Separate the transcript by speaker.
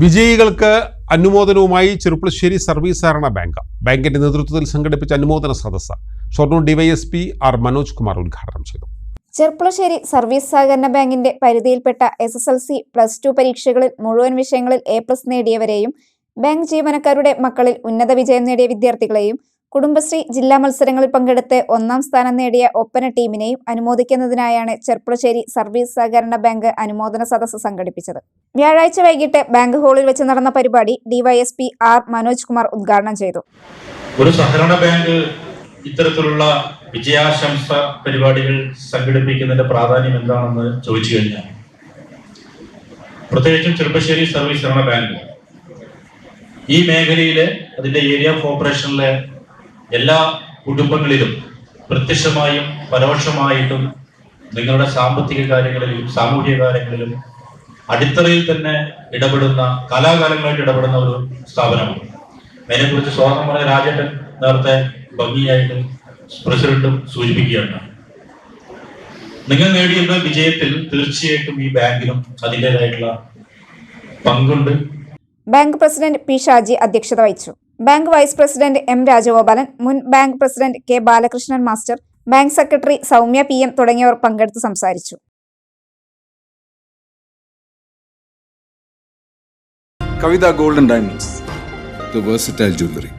Speaker 1: വിജയികൾക്ക് അനുമോദനവുമായി ചെറുപ്പളശ്ശേരി സർവീസ് സഹകരണ ബാങ്ക് ബാങ്കിന്റെ നേതൃത്വത്തിൽ സംഘടിപ്പിച്ച അനുമോദന സദസ്സ് ഷൊർണൂർ ഡിവൈഎസ്പി ആർ മനോജ് കുമാർ ഉദ്ഘാടനം ചെയ്തു.
Speaker 2: ചെർപ്പുളശ്ശേരി സർവീസ് സഹകരണ ബാങ്കിന്റെ പരിധിയിൽപ്പെട്ട S S L C plus two പരീക്ഷകളിൽ മുഴുവൻ വിഷയങ്ങളിൽ എ പ്ലസ് നേടിയവരെയും ബാങ്ക് ജീവനക്കാരുടെ മക്കളിൽ ഉന്നത വിജയം നേടിയ വിദ്യാർത്ഥികളെയും കുടുംബശ്രീ ജില്ലാ മത്സരങ്ങളിൽ പങ്കെടുത്ത് ഒന്നാം സ്ഥാനം നേടിയ ഒപ്പന ടീമിനെയും അനുമോദിക്കുന്നതിനായാണ് ചെർപ്പുളശ്ശേരി സർവീസ് സഹകരണ ബാങ്ക് അനുമോദന സദസ്സ് സംഘടിപ്പിച്ചത്. വ്യാഴാഴ്ച വൈകിട്ട് ബാങ്ക് ഹാളിൽ വെച്ച് നടന്ന പരിപാടി ഡിവൈഎസ്പി ആർ മനോജ് കുമാർ ഉദ്ഘാടനം ചെയ്തു.
Speaker 3: ഒരു സഹകരണ ബാങ്ക് ഇത്തരത്തിലുള്ള വിജയാശംസ പരിപാടികൾ സംഘടിപ്പിക്കുന്നതിന്റെ പ്രാധാന്യം എന്താണെന്ന് ചോദിച്ചു കഴിഞ്ഞാൽ പ്രത്യേകിച്ചും ചെറുപ്പശ്ശേരി സർവീസ് സഹകരണ ബാങ്ക് ഈ മേഖലയിലെ അതിന്റെ ഏരിയ ഓഫ് ഓപ്പറേഷനിലെ എല്ലാ കുടുംബങ്ങളിലും പ്രത്യക്ഷമായും പരോക്ഷമായിട്ടും നിങ്ങളുടെ സാമ്പത്തിക കാര്യങ്ങളിലും സാമൂഹിക കാര്യങ്ങളിലും അടിത്തറയിൽ തന്നെ ഇടപെടുന്ന കാലാകാലങ്ങളായിട്ട് ഇടപെടുന്ന ഒരു സ്ഥാപനമാണ്. അതിനെക്കുറിച്ച് സ്വർണം പറഞ്ഞ രാജേട്ടൻ നേരത്തെ ഭംഗിയായിട്ട് പ്രസിഡന്റും സൂചിപ്പിക്കുകയാണ്. നിങ്ങൾ നേടിയിരുന്ന വിജയത്തിൽ തീർച്ചയായിട്ടും ഈ ബാങ്കിനും അതിന്റെതായിട്ടുള്ള പങ്കുണ്ട്.
Speaker 2: ബാങ്ക് പ്രസിഡന്റ് പി ഷാജി അധ്യക്ഷത വഹിച്ചു. Bank vice president M Rajagopalan മുൻ bank president K Balakrishnan master bank secretary Soumya P M തുടങ്ങിയവർ പങ്കെടുത്ത് സംസാരിച്ചു
Speaker 4: Kavitha golden diamonds the versatile jewelry.